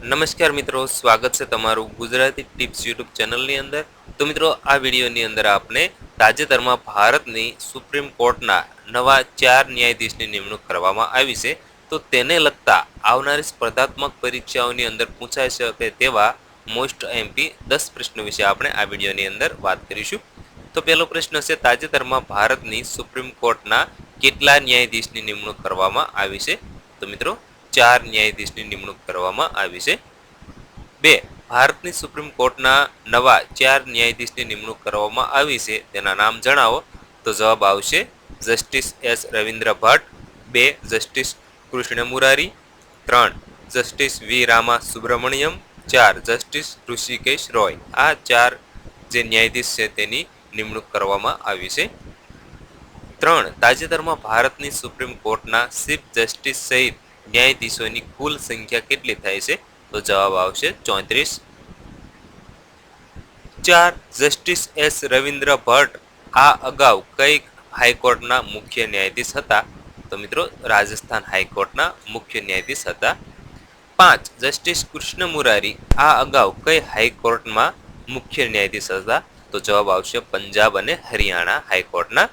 નમસ્કાર મિત્રો, સ્વાગત છે તમારું ગુજરાતી ટિપ્સ યુટ્યુબ ચેનલની અંદર. તો મિત્રો, આ વિડીયોની અંદર આપણે તાજેતરમાં ભારતની સુપ્રીમ કોર્ટના નવા ચાર ન્યાયાધીશની નિમણૂક કરવામાં આવી છે. તો તેને લગતા આવનારી સ્પર્ધાત્મક પરીક્ષાઓની અંદર પૂછાઈ શકે તેવા મોસ્ટ એમપી દસ પ્રશ્નો વિશે આપણે આ વિડીયોની અંદર વાત કરીશું. તો પહેલો પ્રશ્ન છે, તાજેતરમાં ભારતની સુપ્રીમ કોર્ટના કેટલા ન્યાયાધીશની નિમણૂક કરવામાં આવી છે? તો મિત્રો ચાર ન્યાયાધીશની નિમણૂક કરવામાં આવી છે. બે, ભારતની સુપ્રીમ કોર્ટના નવા ચાર ન્યાયાધીશની નિમણૂક કરવામાં આવી છે. તેના નામ જણાવો. તો જવાબ આવશે જસ્ટિસ એસ રવિન્દ્ર ભટ્ટ, બે, જસ્ટિસ કૃષ્ણ મુરારી, ત્રણ, જસ્ટિસ વી રામા સુબ્રમણ્યમ ચાર, જસ્ટિસ ઋષિકેશ રોય. આ ચાર જે ન્યાયાધીશ છે તેની નિમણૂક કરવામાં આવી છે. ત્રણ, તાજેતરમાં ભારતની સુપ્રીમ કોર્ટના ચીફ જસ્ટિસ સહિત ન્યાયાધીશોની કુલ સંખ્યા કેટલી થાય છે? તો જવાબ આવશે ચોત્રીસ. ચાર, જસ્ટિસ એસ રવિન્દ્ર ભટ્ટ, આ અગાઉ કઈ હાઈકોર્ટના મુખ્ય ન્યાયાધીશ હતા. તો મિત્રો, રાજસ્થાન હાઈકોર્ટના મુખ્ય ન્યાયાધીશ હતા. પાંચ, જસ્ટિસ કૃષ્ણ મુરારી, આ અગાઉ કઈ હાઈકોર્ટમાં મુખ્ય ન્યાયાધીશ હતા? તો જવાબ આવશે પંજાબ અને હરિયાણા હાઈકોર્ટના.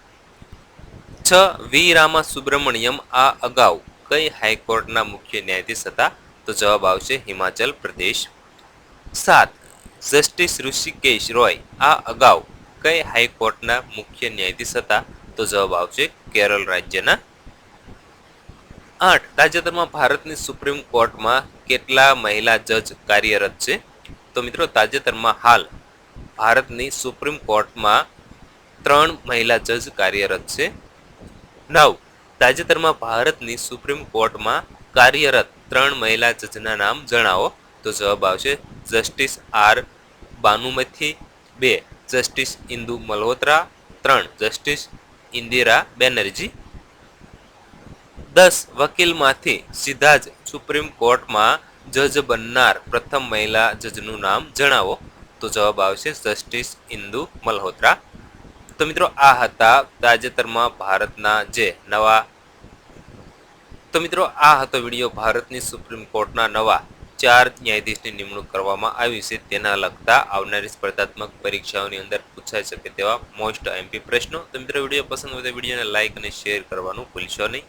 છ, વી. રામા સુબ્રમણ્યમ આ અગાઉ કઈ હાઈકોર્ટના મુખ્ય ન્યાયાધીશ હતા? તો જવાબ આવશે હિમાચલ પ્રદેશ. સાત, જસ્ટિસ ઋષિકેશ રોય, આ અગાઉ કઈ હાઈકોર્ટના મુખ્ય ન્યાયાધીશ હતા? તો જવાબ આવશે કેરળ રાજ્યના. આઠ, તાજેતરમાં ભારતની સુપ્રીમ કોર્ટમાં કેટલા મહિલા જજ કાર્યરત છે? તો મિત્રો, તાજેતરમાં હાલ ભારતની સુપ્રીમ કોર્ટમાં ત્રણ મહિલા જજ કાર્યરત છે. નવ તાજેતરમાં ભારતની સુપ્રીમ કોર્ટમાં કાર્યરત ત્રણ મહિલા જજના નામ જણાવો. તો જવાબ આવશે જસ્ટિસ આર બાનુમથી, બે જસ્ટિસ ઇન્દુ મલ્હોત્રા, ત્રણ જસ્ટિસ ઇન્દિરા બેનર્જી. દસ વકીલમાંથી સીધા જ સુપ્રીમ કોર્ટમાં જજ બનનાર પ્રથમ મહિલા જજનું નામ જણાવો. તો જવાબ આવશે જસ્ટિસ ઇન્દુ મલ્હોત્રા. તો મિત્રો, આ હતા તાજેતરમાં ભારતના જે નવા તો મિત્રો, આ હતો વીડિયો ભારતની સુપ્રીમ કોર્ટના નવા ચાર ન્યાયાધીશની નિમણૂક કરવામાં આવી છે. તેના લગતા આવનારી સ્પર્ધાત્મક પરીક્ષાઓની અંદર પૂછાઈ શકે તેવા મોસ્ટ એમપી પ્રશ્નો. તો મિત્રો, વીડિયો પસંદ હોય તો વિડીયોને લાઇક અને શેર કરવાનું ભૂલશો નહીં.